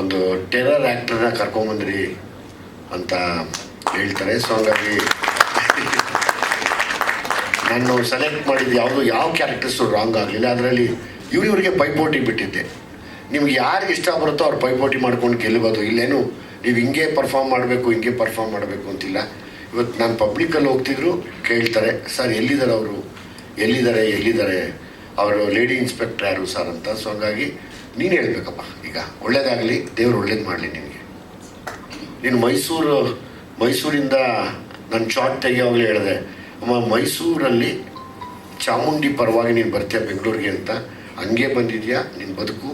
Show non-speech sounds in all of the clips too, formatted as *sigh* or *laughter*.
ಒಂದು ಟೆರರ್ ಆ್ಯಕ್ಟರ್ನ ಕರ್ಕೊಂಬಂದ್ರಿ ಅಂತ ಹೇಳ್ತಾರೆ. ಸೊ ಹಂಗಾಗಿ ನಾನು ಸೆಲೆಕ್ಟ್ ಮಾಡಿದ್ದು ಯಾವುದು, ಯಾವ ಕ್ಯಾರೆಕ್ಟರ್ಸು ರಾಂಗ್ ಆಗಲಿಲ್ಲ. ಅದರಲ್ಲಿ ಇವ್ರಿವ್ರಿಗೆ ಪೈಪೋಟಿ ಬಿಟ್ಟಿದ್ದೆ. ನಿಮ್ಗೆ ಯಾರಿಗೆ ಇಷ್ಟ ಬರುತ್ತೋ ಅವ್ರು ಪೈಪೋಟಿ ಮಾಡ್ಕೊಂಡು ಗೆಲ್ಲಬೋದು ಇಲ್ಲೇನು, ನೀವು ಹಿಂಗೆ ಪರ್ಫಾರ್ಮ್ ಮಾಡಬೇಕು, ಹಿಂಗೆ ಪರ್ಫಾರ್ಮ್ ಮಾಡಬೇಕು ಅಂತಿಲ್ಲ. ಇವತ್ತು ನಾನು ಪಬ್ಲಿಕಲ್ಲಿ ಹೋಗ್ತಿದ್ರು, ಕೇಳ್ತಾರೆ ಸರ್ ಎಲ್ಲಿದ್ದಾರೆ ಅವರು? ಎಲ್ಲಿದ್ದಾರೆ ಎಲ್ಲಿದ್ದಾರೆ? ಅವರು ಲೇಡಿ ಇನ್ಸ್ಪೆಕ್ಟರ್ ಯಾರು ಸರ್ ಅಂತ. ಸೊ ಹಂಗಾಗಿ ನೀನು ಹೇಳ್ಬೇಕಪ್ಪ. ಈಗ ಒಳ್ಳೇದಾಗಲಿ, ದೇವ್ರು ಒಳ್ಳೇದು ಮಾಡಲಿ ನಿನಗೆ. ನೀನು ಮೈಸೂರು, ಮೈಸೂರಿಂದ ನನ್ನ ಶಾರ್ಟ್ ತೆಗಿಯೋವಾಗಲೇ ಹೇಳಿದೆ, ಅಮ್ಮ, ಮೈಸೂರಲ್ಲಿ ಚಾಮುಂಡಿ ಪರವಾಗಿ ನೀನು ಬರ್ತೀಯ ಬೆಂಗಳೂರಿಗೆ ಅಂತ, ಹಂಗೆ ಬಂದಿದ್ಯಾ? ನಿನ್ನ ಬದುಕು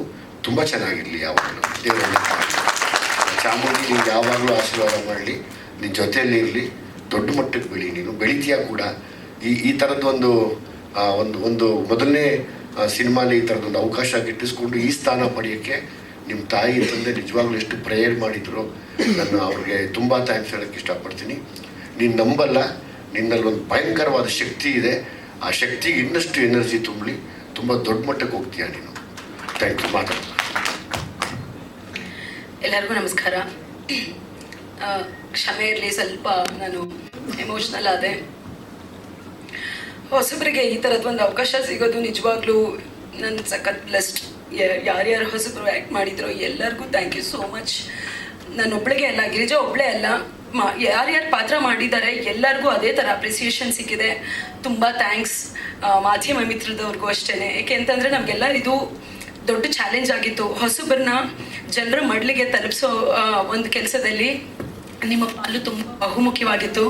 ತುಂಬ ಚೆನ್ನಾಗಿರಲಿ ಯಾವಾಗಲೂ. ದೇವರು ಚಾಮುಂಡಿ ನಿನ್ಗೆ ಯಾವಾಗಲೂ ಆಶೀರ್ವಾದ ಮಾಡಲಿ ನಿನ್ನ ಜೊತೆಯಲ್ಲಿ ಇರಲಿ, ದೊಡ್ಡ ಮಟ್ಟಕ್ಕೆ ಬೆಳಿ ನೀನು. ಬೆಳಿತೀಯ ಕೂಡ? ಈ ಈ ಥರದ್ದು ಒಂದು ಒಂದು ಒಂದು ಮೊದಲನೇ ಸಿನಿಮಾಲಿ ಈ ಥರದೊಂದು ಅವಕಾಶ ಗಿಟ್ಟಿಸ್ಕೊಂಡು ಈ ಸ್ಥಾನ ಪಡೆಯೋಕ್ಕೆ ನಿಮ್ಮ ತಾಯಿ ತಂದೆ ನಿಜವಾಗ್ಲೂ ಎಷ್ಟು ಪ್ರೇಯರ್ ಮಾಡಿದ್ರು ನಾನು ಅವ್ರಿಗೆ ತುಂಬ ಥ್ಯಾಂಕ್ಸ್ ಹೇಳೋಕ್ಕೆ ಇಷ್ಟಪಡ್ತೀನಿ. ನೀನು ನಂಬಲ್ಲ ನಿನ್ನಲ್ಲಿ ಒಂದು ಭಯಂಕರವಾದ ಶಕ್ತಿ ಇದೆ. ಆ ಶಕ್ತಿಗೆ ಇನ್ನಷ್ಟು ಎನರ್ಜಿ ತುಂಬಲಿ, ತುಂಬ ದೊಡ್ಡ ಮಟ್ಟಕ್ಕೆ ಹೋಗ್ತೀಯ ನೀನು. ಥ್ಯಾಂಕ್ ಯು ಮಾತಾಡ ಎಲ್ಲರಿಗೂ ನಮಸ್ಕಾರ. ಕ್ಷಮೆ ಇರಲಿ, ಸ್ವಲ್ಪ ನಾನು ಎಮೋಷ್ನಲ್ ಆದೆ. ಹೊಸಬರಿಗೆ ಈ ಥರದ್ದು ಒಂದು ಅವಕಾಶ ಸಿಗೋದು ನಿಜವಾಗ್ಲೂ ನನ್ನ ಸಖತ್ ಬ್ಲೆಸ್ಡ್ ಯಾರ್ಯಾರು ಹೊಸಬರು ಆ್ಯಕ್ಟ್ ಮಾಡಿದ್ರು ಎಲ್ಲರಿಗೂ ಥ್ಯಾಂಕ್ ಯು ಸೋ ಮಚ್ ನಾನು ಒಬ್ಳಿಗೆ ಅಲ್ಲ, ಗಿರಿಜಾ ಒಬ್ಳೇ ಅಲ್ಲ. ಮಾ, ಯಾರ್ಯಾರು ಪಾತ್ರ ಮಾಡಿದ್ದಾರೆ ಎಲ್ಲರಿಗೂ ಅದೇ ಥರ ಅಪ್ರಿಸಿಯೇಷನ್ ಸಿಕ್ಕಿದೆ. ತುಂಬ ಥ್ಯಾಂಕ್ಸ್ ಮಾಧ್ಯಮ ಮಿತ್ರದವ್ರಿಗೂ ಅಷ್ಟೇ ಏಕೆ ಅಂತಂದರೆ ನಮಗೆಲ್ಲ ಇದು ದೊಡ್ಡ ಚಾಲೆಂಜ್ ಆಗಿತ್ತು. ಹೊಸಬರನ್ನ ಜನರ ಮಡಲಿಗೆ ತಲುಪಿಸೋ ಒಂದು ಕೆಲಸದಲ್ಲಿ ನಿಮ್ಮ ಪಾಲು ತುಂಬ ಬಹುಮುಖ್ಯವಾಗಿತ್ತು.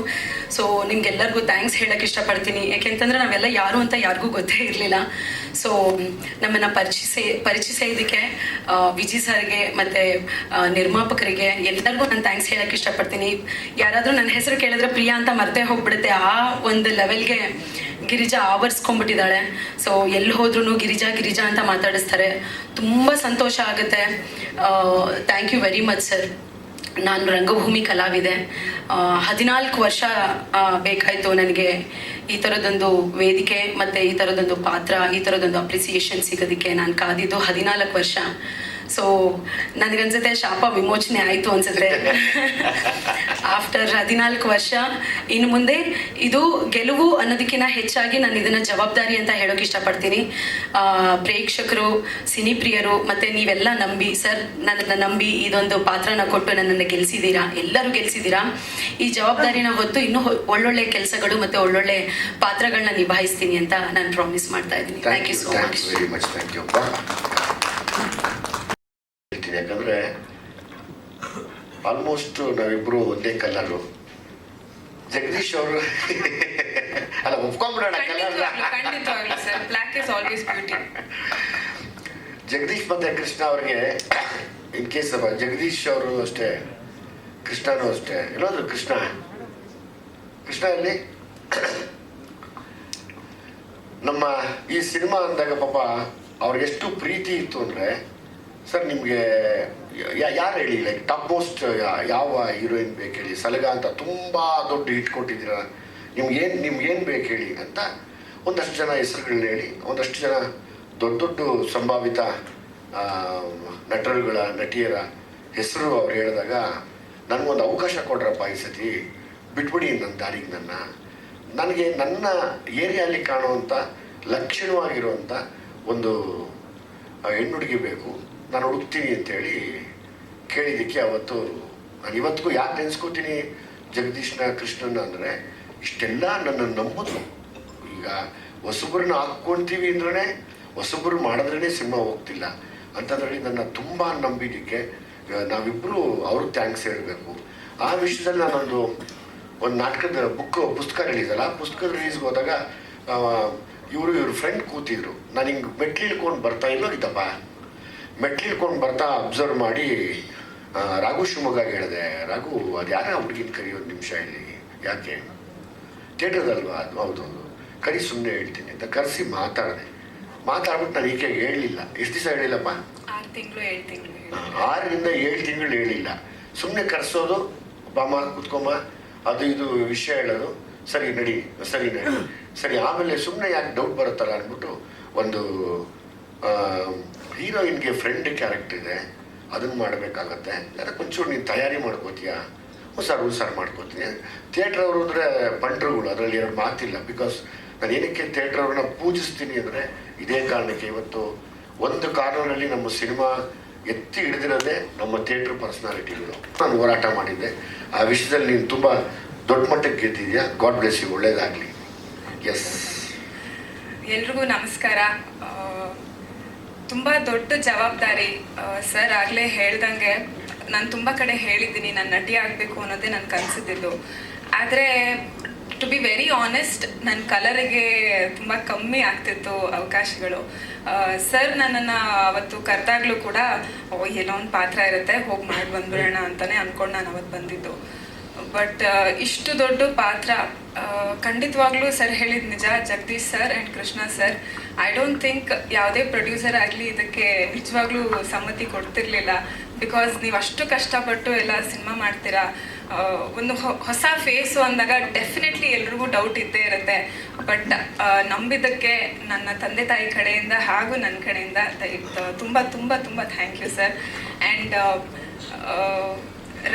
ಸೊ ನಿಮ್ಗೆಲ್ಲರಿಗೂ ಥ್ಯಾಂಕ್ಸ್ ಹೇಳಕ್ಕೆ ಇಷ್ಟಪಡ್ತೀನಿ. ಯಾಕೆಂತಂದ್ರೆ ನಾವೆಲ್ಲ ಯಾರು ಅಂತ ಯಾರಿಗೂ ಗೊತ್ತೇ ಇರಲಿಲ್ಲ. ಸೊ ನಮ್ಮನ್ನು ಪರಿಚಯಿಸಿ ಪರಿಚಯಿಸೋದಕ್ಕೆ ವಿಜಿ ಸರ್ಗೆ ಮತ್ತು ನಿರ್ಮಾಪಕರಿಗೆ ಎಲ್ಲರಿಗೂ ನಾನು ಥ್ಯಾಂಕ್ಸ್ ಹೇಳಕ್ಕೆ ಇಷ್ಟಪಡ್ತೀನಿ. ಯಾರಾದರೂ ನನ್ನ ಹೆಸರು ಕೇಳಿದ್ರೆ ಪ್ರಿಯಾ ಅಂತ ಮರ್ತೇ ಹೋಗ್ಬಿಡುತ್ತೆ. ಆ ಒಂದು ಲೆವೆಲ್ಗೆ ಗಿರಿಜಾ ಆವರಿಸ್ಕೊಂಡ್ಬಿಟ್ಟಿದ್ದಾಳೆ. ಸೊ ಎಲ್ಲಿ ಹೋದ್ರೂ ಗಿರಿಜಾ ಗಿರಿಜಾ ಅಂತ ಮಾತಾಡಿಸ್ತಾರೆ. ತುಂಬ ಸಂತೋಷ ಆಗುತ್ತೆ. Thank you very much sir ನಾನು ರಂಗಭೂಮಿ ಕಲಾವಿದೆ. ಹದಿನಾಲ್ಕು ವರ್ಷ ಬೇಕಾಯಿತು ನನಗೆ ಈ ಥರದೊಂದು ವೇದಿಕೆ ಮತ್ತು ಈ ಥರದೊಂದು ಪಾತ್ರ, ಈ ಥರದೊಂದು ಅಪ್ರಿಸಿಯೇಷನ್ ಸಿಗೋದಕ್ಕೆ ನಾನು ಕಾದಿದ್ದು ಹದಿನಾಲ್ಕು ವರ್ಷ. ಸೊ ನನಗನ್ಸುತ್ತೆ ಶಾಪ ವಿಮೋಚನೆ ಆಯಿತು ಅನ್ಸುತ್ತೆ. *laughs* ಆಫ್ಟರ್ ಹದಿನಾಲ್ಕು ವರ್ಷ. ಇನ್ನು ಮುಂದೆ ಇದು ಗೆಲುವು ಅನ್ನೋದಕ್ಕಿಂತ ಹೆಚ್ಚಾಗಿ ನಾನು ಇದನ್ನ ಜವಾಬ್ದಾರಿ ಅಂತ ಹೇಳೋಕೆ ಇಷ್ಟಪಡ್ತೀನಿ. ಆ, ಪ್ರೇಕ್ಷಕರು ಸಿನಿಪ್ರಿಯರು ಮತ್ತೆ ನೀವೆಲ್ಲ ನಂಬಿ ಸರ್ ನನ್ನನ್ನು ನಂಬಿ ಇದೊಂದು ಪಾತ್ರನ ಕೊಟ್ಟು ನನ್ನನ್ನು ಗೆಲ್ಸಿದ್ದೀರಾ? ಎಲ್ಲರೂ ಗೆಲ್ಸಿದ್ದೀರಾ? ಈ ಜವಾಬ್ದಾರಿನ ಹೊತ್ತು ಇನ್ನೂ ಒಳ್ಳೊಳ್ಳೆ ಕೆಲಸಗಳು ಮತ್ತೆ ಒಳ್ಳೊಳ್ಳೆ ಪಾತ್ರಗಳನ್ನ ನಿಭಾಯಿಸ್ತೀನಿ ಅಂತ ನಾನು ಪ್ರಾಮಿಸ್ ಮಾಡ್ತಾ ಇದ್ದೀನಿ. Thank you so thank much you very much thank you ಹೇಳ್ತೀನಿ ಯಾಕಂದ್ರೆ ಆಲ್ಮೋಸ್ಟ್ ನಾವಿಬ್ರು ಒಂದೇ ಕಲರು ಜಗದೀಶ್ ಅವರು ಅಲ್ಲ ಒಪ್ಕೊಂಡ್ಬಿಡೋಣ ಜಗದೀಶ್ ಮತ್ತೆ ಕೃಷ್ಣ ಅವ್ರಿಗೆ ಇನ್ ಕೇಸ್ ಜಗದೀಶ್ ಅವರು ಅಷ್ಟೇ ಕೃಷ್ಣನು ಅಷ್ಟೇ. ಎಲ್ಲಾದ್ರು ಕೃಷ್ಣ ಕೃಷ್ಣ ಅಲ್ಲಿ ನಮ್ಮ ಈ ಸಿನಿಮಾ ಅಂದಾಗ ಪಾಪ ಅವ್ರಿಗೆ ಎಷ್ಟು ಪ್ರೀತಿ ಇತ್ತು ಅಂದರೆ ಸರ್, ನಿಮಗೆ ಯಾರು ಹೇಳಿ ಲೈಕ್ ಟಾಪ್ ಮೋಸ್ಟ್ ಯಾವ ಹೀರೋಯಿನ್ ಬೇಕು ಹೇಳಿ? ಸಲಗ ಅಂತ ತುಂಬ ದೊಡ್ಡ ಹಿಟ್ ಕೊಟ್ಟಿದ್ದೀರ. ನಿಮ್ಗೇನು ನಿಮ್ಗೇನು ಬೇಕು ಹೇಳಿ ಅಂತ ಒಂದಷ್ಟು ಜನ ಹೆಸರುಗಳನ್ನ ಹೇಳಿ, ಒಂದಷ್ಟು ಜನ ದೊಡ್ಡ ದೊಡ್ಡ ಸಂಭಾವಿತ ನಟರುಗಳ, ನಟಿಯರ ಹೆಸರು ಅವ್ರು ಹೇಳಿದಾಗ ನನಗೊಂದು ಅವಕಾಶ ಕೊಡ್ರಪ್ಪ ಈ ಸತಿ. ಬಿಟ್ಬಿಡಿ ನನ್ನ ದಾರಿಗೆ ನನ್ನ. ನನಗೆ ನನ್ನ ಏರಿಯಲ್ಲಿ ಕಾಣುವಂಥ ಲಕ್ಷಣವಾಗಿರುವಂಥ ಒಂದು ಹೆಣ್ಣುಡುಗಿ ಬೇಕು. ನಾನು ಹುಡುಕ್ತೀನಿ ಅಂತೇಳಿ ಕೇಳಿದ್ದಕ್ಕೆ ಅವತ್ತು ನಾನು ಇವತ್ತಿಗೂ ಯಾಕೆ ನೆನೆಸ್ಕೋತೀನಿ ಜಗದೀಶ್ನ, ಕೃಷ್ಣನ ಅಂದರೆ ಇಷ್ಟೆಲ್ಲ ನನ್ನನ್ನು ನಂಬುದು. ಈಗ ಹೊಸಬ್ರನ್ನ ಹಾಕ್ಕೊಳ್ತೀವಿ ಅಂದ್ರೆ ಹೊಸಬ್ರು ಮಾಡಿದ್ರೇ ಸಿನಿಮಾ ಹೋಗ್ತಿಲ್ಲ. ಅಂಥದ್ರಲ್ಲಿ ನನ್ನ ತುಂಬ ನಂಬಿದ್ದಕ್ಕೆ ನಾವಿಬ್ಬರು ಅವ್ರಿಗೆ ಥ್ಯಾಂಕ್ಸ್ ಹೇಳಬೇಕು. ಆ ವಿಷಯದಲ್ಲಿ ನಾನೊಂದು ಒಂದು ನಾಟಕದ ಬುಕ್ ಪುಸ್ತಕ ರಿಲೀಸ್ ಅಲ್ಲ ಪುಸ್ತಕ ರಿಲೀಸ್ಗೆ ಹೋದಾಗ ಇವರು ಇವ್ರ ಫ್ರೆಂಡ್ ಕೂತಿದ್ರು. ನಾನು ಹಿಂಗೆ ಮೆಟ್ಲು ಇಳ್ಕೊಂಡು ಬರ್ತಾ ಇಲ್ಲೋ ಇದ್ದಪ್ಪ ಮೆಟ್ಲು ಇಳ್ಕೊಂಡು ಬರ್ತಾ ಅಬ್ಸರ್ವ್ ಮಾಡಿ ರಾಘು ಶಿವಮೊಗ್ಗ ಹೇಳಿದೆ ರಾಘು ಅದು ಯಾರ ಹುಡುಗಿನ ಕರಿ ಒಂದು ನಿಮಿಷ ಹೇಳಿ ಯಾಕೆ? ಥಿಯೇಟರ್ದಲ್ವಾ? ಅದು ಹೌದು ಹೌದು ಕರಿ ಸುಮ್ಮನೆ ಹೇಳ್ತೀನಿ ಅಂತ ಕರೆಸಿ ಮಾತಾಡಿದೆ. ಮಾತಾಡ್ಬಿಟ್ಟು ನಾನು ಈಕೆ ಹೇಳಿಲ್ಲ. ಎಷ್ಟು ದಿವಸ ಹೇಳಿಲ್ಲಪ್ಪ? ಆರರಿಂದ ಏಳು ತಿಂಗಳು ಹೇಳಿಲ್ಲ. ಸುಮ್ಮನೆ ಕರೆಸೋದು ಬಾಮ ಕುತ್ಕೊಂಬ ಅದು ಇದು ವಿಷಯ ಹೇಳೋದು. ಸರಿ ನಡಿ ಸರಿ ನಡಿ. ಸರಿ ಆಮೇಲೆ ಸುಮ್ಮನೆ ಯಾಕೆ ಡೌಟ್ ಬರುತ್ತಲ್ಲ ಅಂದ್ಬಿಟ್ಟು ಒಂದು ಹೀರೋಯಿನ್ಗೆ ಫ್ರೆಂಡ್ ಕ್ಯಾರೆಕ್ಟರ್ ಇದೆ, ಅದನ್ನು ಮಾಡಬೇಕಾಗತ್ತೆ. ಅದಕ್ಕೆ ಒಂಚೂರು ನೀನು ತಯಾರಿ ಮಾಡ್ಕೋತೀಯಾ? ಹುಷಾರು ಹುಷಾರು ಮಾಡ್ಕೋತೀನಿ. ಥಿಯೇಟ್ರ್ ಅವರು ಅಂದರೆ ಬಂಟ್ರುಗಳು ಅದರಲ್ಲಿ ಎರಡು ಮಾತಿಲ್ಲ. ಬಿಕಾಸ್ ನಾನು ಏನಕ್ಕೆ ಥಿಯೇಟ್ರ್ ಅವ್ರನ್ನ ಪೂಜಿಸ್ತೀನಿ ಅಂದರೆ, ಇದೇ ಕಾರಣಕ್ಕೆ ಇವತ್ತು ಒಂದು ಕಾರಣರಲ್ಲಿ ನಮ್ಮ ಸಿನಿಮಾ ಎತ್ತಿ ಹಿಡಿದಿರೋದೇ ನಮ್ಮ ಥಿಯೇಟ್ರ್ ಪರ್ಸ್ನಾಲಿಟಿಗಳು ನಾನು ಹೋರಾಟ ಮಾಡಿದ್ದೆ. ಆ ವಿಷಯದಲ್ಲಿ ನೀನು ತುಂಬ ದೊಡ್ಡ ಮಟ್ಟಕ್ಕೆ ಗೆದ್ದಿದ್ಯಾ? ಗಾಡ್ ಬ್ಲೆಸ್ ಯು ಒಳ್ಳೇದಾಗಲಿ. ಎಸ್ ಎಲ್ರಿಗೂ ನಮಸ್ಕಾರ. ತುಂಬಾ ದೊಡ್ಡ ಜವಾಬ್ದಾರಿ ಸರ್ ಆಗಲೇ ಹೇಳ್ದಂಗೆ ನಾನು ತುಂಬ ಕಡೆ ಹೇಳಿದ್ದೀನಿ, ನಾನು ನಟಿ ಆಗ್ಬೇಕು ಅನ್ನೋದೇ ನನ್ ಕನಸಿದ್ದು ಆದ್ರೆ ಟು ಬಿ ವೆರಿ ಆನೆಸ್ಟ್ ನನ್ನ ಕಲರಿಗೆ ತುಂಬ ಕಮ್ಮಿ ಆಗ್ತಿತ್ತು ಅವಕಾಶಗಳು. ಸರ್ ನನ್ನನ್ನು ಅವತ್ತು ಕರೆದಾಗ್ಲೂ ಕೂಡ ಏನೋ ಒಂದು ಪಾತ್ರ ಇರುತ್ತೆ, ಹೋಗಿ ಮಾಡಿ ಬಂದ್ಬಿಡೋಣ ಅಂತಲೇ ಅಂದ್ಕೊಂಡು ನಾನು ಅವತ್ತು ಬಂದಿದ್ದು. ಬಟ್ ಇಷ್ಟು ದೊಡ್ಡ ಪಾತ್ರ ಖಂಡಿತವಾಗ್ಲೂ ಸರ್ ಹೇಳಿದ ನಿಜ, Jagadish sir and Krishna sir I don't think ಯಾವುದೇ ಪ್ರೊಡ್ಯೂಸರ್ ಆಗಲಿ ಇದಕ್ಕೆ ನಿಜವಾಗ್ಲೂ ಸಮ್ಮತಿ ಕೊಡ್ತಿರ್ಲಿಲ್ಲ. ಬಿಕಾಸ್ ನೀವು ಅಷ್ಟು ಕಷ್ಟಪಟ್ಟು ಎಲ್ಲ ಸಿನಿಮಾ ಮಾಡ್ತೀರಾ ಒಂದು ಹೊಸ ಫೇಸು ಅಂದಾಗ ಡೆಫಿನೆಟ್ಲಿ ಎಲ್ರಿಗೂ ಡೌಟ್ ಇದ್ದೇ ಇರುತ್ತೆ. ಬಟ್ ನಂಬಿದ್ದಕ್ಕೆ ನನ್ನ ತಂದೆ ತಾಯಿ ಕಡೆಯಿಂದ ಹಾಗೂ ನನ್ನ ಕಡೆಯಿಂದ ತುಂಬ ತುಂಬ ತುಂಬ thank you sir and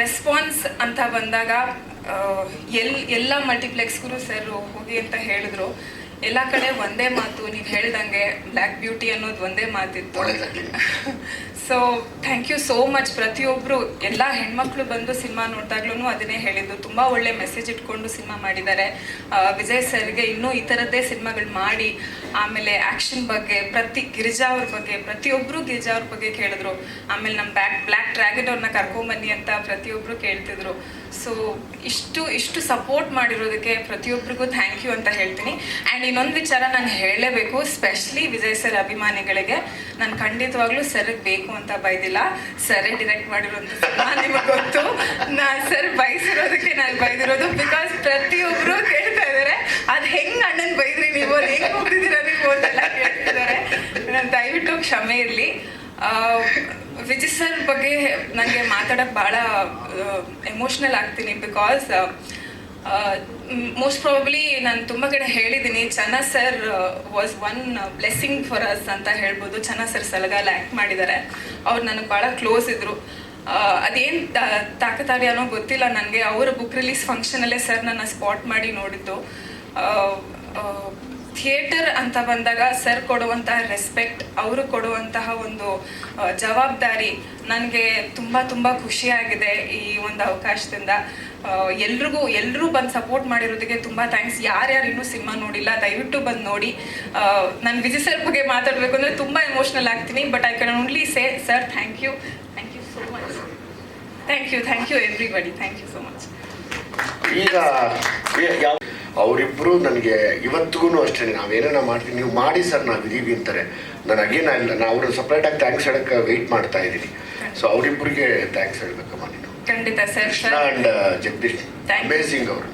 response ಅಂತ ಬಂದಾಗ ಎಲ್ ಎಲ್ಲ ಮಲ್ಟಿಪ್ಲೆಕ್ಸ್ಗೂ ಸರ್ ಹೋಗಿ ಅಂತ ಹೇಳಿದ್ರು. ಎಲ್ಲ ಕಡೆ ಒಂದೇ ಮಾತು ನೀವು ಹೇಳ್ದಂಗೆ ಬ್ಲ್ಯಾಕ್ ಬ್ಯೂಟಿ ಅನ್ನೋದು ಒಂದೇ ಮಾತಿತ್ತು. So thank you so much ಪ್ರತಿಯೊಬ್ಬರು ಎಲ್ಲ ಹೆಣ್ಮಕ್ಳು ಬಂದು ಸಿನಿಮಾ ನೋಡಿದಾಗ್ಲೂ ಅದನ್ನೇ ಹೇಳಿದ್ದು. ತುಂಬ ಒಳ್ಳೆ ಮೆಸೇಜ್ ಇಟ್ಕೊಂಡು ಸಿನಿಮಾ ಮಾಡಿದ್ದಾರೆ. ವಿಜಯ್ ಸರ್ಗೆ ಇನ್ನೂ ಈ ಥರದ್ದೇ ಸಿನಿಮಾಗಳು ಮಾಡಿ, ಆಮೇಲೆ ಆ್ಯಕ್ಷನ್ ಬಗ್ಗೆ, ಪ್ರತಿ ಗಿರಿಜಾ ಅವ್ರ ಬಗ್ಗೆ ಪ್ರತಿಯೊಬ್ಬರು ಗಿರಿಜಾ ಅವ್ರ ಬಗ್ಗೆ ಕೇಳಿದ್ರು. ಆಮೇಲೆ ನಮ್ಮ ಬ್ಯಾಕ್ ಬ್ಲ್ಯಾಕ್ ಡ್ರ್ಯಾಗನ್ ಅವ್ರನ್ನ ಕರ್ಕೊಂಬನ್ನಿ ಅಂತ ಪ್ರತಿಯೊಬ್ಬರು ಕೇಳ್ತಿದ್ರು. ಸೊ ಇಷ್ಟು ಇಷ್ಟು ಸಪೋರ್ಟ್ ಮಾಡಿರೋದಕ್ಕೆ ಪ್ರತಿಯೊಬ್ಬರಿಗೂ ಥ್ಯಾಂಕ್ ಯು ಅಂತ ಹೇಳ್ತೀನಿ. ಆ್ಯಂಡ್ ಇನ್ನೊಂದು ವಿಚಾರ ನಾನು ಹೇಳಲೇಬೇಕು ಸ್ಪೆಷಲಿ ವಿಜಯ್ ಸರ್ ಅಭಿಮಾನಿಗಳಿಗೆ. ನಾನು ಖಂಡಿತವಾಗ್ಲೂ ಸರ್ಗೆ ಬೇಕು ಅಂತ ಬೈದಿಲ್ಲ. ಸರೇ ಡಿರೆಕ್ಟ್ ಮಾಡಿರೋಂಥ ಸಿನಿಮಾ ನಿಮಗೆ ಗೊತ್ತು. ನಾನು ಸರ್ ಬಯಸಿರೋದಕ್ಕೆ ನಾನು ಬೈದಿರೋದು ಬಿಕಾಸ್ ಪ್ರತಿಯೊಬ್ಬರು ಕೇಳ್ತಾ ಇದ್ದಾರೆ ಅದು ಹೆಂಗೆ ಅಣ್ಣನ ಬೈದ್ರಿ ನೀವು? ಅದು ಹೆಂಗ್ ಹೋಗ್ತಿದ್ದೀರಾ ನೀವು? ಅಂತೆಲ್ಲ ಕೇಳ್ತಿದ್ದಾರೆ. ನಾನು ದಯವಿಟ್ಟು ಕ್ಷಮೆ ಇರಲಿ. ವಿಜಯ್ ಸರ್ ಬಗ್ಗೆ ನನಗೆ ಮಾತಾಡೋಕ್ಕೆ ಭಾಳ ಎಮೋಷ್ನಲ್ ಆಗ್ತೀನಿ ಬಿಕಾಸ್ ಮೋಸ್ಟ್ ಪ್ರಾಬಬ್ಲಿ ನಾನು ತುಂಬ ಕಡೆ ಹೇಳಿದ್ದೀನಿ Channa sir was one blessing for us ಅಂತ ಹೇಳ್ಬೋದು. ಚನ್ನ ಸರ್ ಸಲಗಾಲ ಆ್ಯಕ್ಟ್ ಮಾಡಿದ್ದಾರೆ ಅವ್ರು ನನಗೆ ಭಾಳ ಕ್ಲೋಸ್ ಇದ್ದರು ಅದೇನು ತಾಕತಾರಿ ಅನ್ನೋ ಗೊತ್ತಿಲ್ಲ ನನಗೆ ಅವರ ಬುಕ್ ರಿಲೀಸ್ ಫಂಕ್ಷನಲ್ಲೇ ಸರ್ ನನ್ನ ಸ್ಪಾಟ್ ಮಾಡಿ ನೋಡಿದ್ದು. ಥಿಯೇಟರ್ ಅಂತ ಬಂದಾಗ ಸರ್ ಕೊಡುವಂತಹ ರೆಸ್ಪೆಕ್ಟ್, ಅವರು ಕೊಡುವಂತಹ ಒಂದು ಜವಾಬ್ದಾರಿ ನನಗೆ ತುಂಬ ತುಂಬ ಖುಷಿಯಾಗಿದೆ ಈ ಒಂದು ಅವಕಾಶದಿಂದ. ಎಲ್ರಿಗೂ ಎಲ್ಲರೂ ಬಂದು ಸಪೋರ್ಟ್ ಮಾಡಿರೋದಕ್ಕೆ ತುಂಬ ಥ್ಯಾಂಕ್ಸ್. ಯಾರ್ಯಾರು ಇನ್ನೂ ಸಿನಿಮಾ ನೋಡಿಲ್ಲ, ದಯವಿಟ್ಟು ಬಂದು ನೋಡಿ. ನಾನು ವಿಜಯ್ ಸರ್ ಬಗ್ಗೆ ಮಾತಾಡಬೇಕು ಅಂದರೆ ತುಂಬ ಎಮೋಷ್ನಲ್ ಆಗ್ತೀನಿ but I can only say sir thank you thank you so much thank you thank you everybody thank you so much ಈಗ ಅವರಿಬ್ಬರು ನನಗೆ ಇವತ್ತಿಗೂ ಅಷ್ಟೇ ನಾವೇನೇನ ಮಾಡ್ತೀನಿ ನೀವು ಮಾಡಿ ಸರ್ ನಾವು ಇದೀವಿ ಅಂತಾರೆ. ನಾನು ಅಗೇನ ಇಲ್ಲ ನಾನು ಅವ್ರನ್ನ ಸಪ್ರೇಟಾಗಿ ಥ್ಯಾಂಕ್ಸ್ ಹೇಳಕ್ಕೆ ವೆಯ್ಟ್ ಮಾಡ್ತಾ ಇದ್ದೀನಿ. ಸೊ ಅವರಿಬ್ಬರಿಗೆ ಥ್ಯಾಂಕ್ಸ್ ಹೇಳ್ಬೇಕಮ್ಮ ನೀನು. ಖಂಡಿತ sir Krishna sir and Jagadish. Amazing ಅವರು.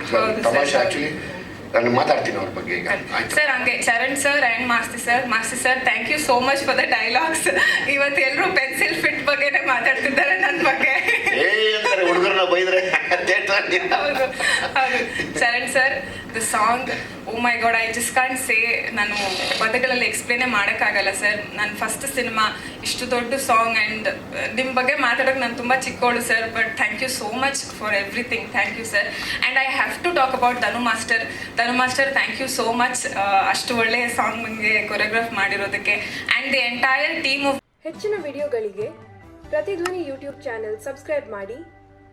ತಮಾಷೆ ಆ್ಯಕ್ಚುಲಿ ನಾನು ಮಾತಾಡ್ತೀನಿ ಅವ್ರ ಬಗ್ಗೆ ಈಗ. ಸರ್ ಹಂಗೆ Charan sir and Masthi sir Masthi sir thank you so much for the dialogues ಇವತ್ತು ಎಲ್ಲರೂ ಪೆನ್ಸಿಲ್ ಫಿಟ್ ಬಗ್ಗೆನೇ ಮಾತಾಡ್ತಿದ್ದಾರೆ ನನ್ನ ಬಗ್ಗೆ. ಹುಡುಗರನ್ನ ಬೈದ್ರೆ Charan sir the song oh my god I just can't say ನಾನು ಪದಗಳಲ್ಲಿ ಎಕ್ಸ್ಪ್ಲೇನೇ ಮಾಡೋಕ್ಕಾಗಲ್ಲ ಸರ್. ನನ್ನ ಫಸ್ಟ್ ಸಿನಿಮಾ ಇಷ್ಟು ದೊಡ್ಡ ಸಾಂಗ್ ಆ್ಯಂಡ್ ನಿಮ್ಮ ಬಗ್ಗೆ ಮಾತಾಡೋಕೆ ನಾನು ತುಂಬ ಚಿಕ್ಕವಳು sir but thank you so much for everything thank you sir and I have to talk about Dhanu master Dhanu master thank you so much ಅಷ್ಟು ಒಳ್ಳೆಯ ಸಾಂಗ್ ನನಗೆ choreograph ಮಾಡಿರೋದಕ್ಕೆ. And the entire team of ಹೆಚ್ಚಿನ ವಿಡಿಯೋಗಳಿಗೆ ಪ್ರತಿಧ್ವನಿ YouTube channel subscribe ಮಾಡಿ.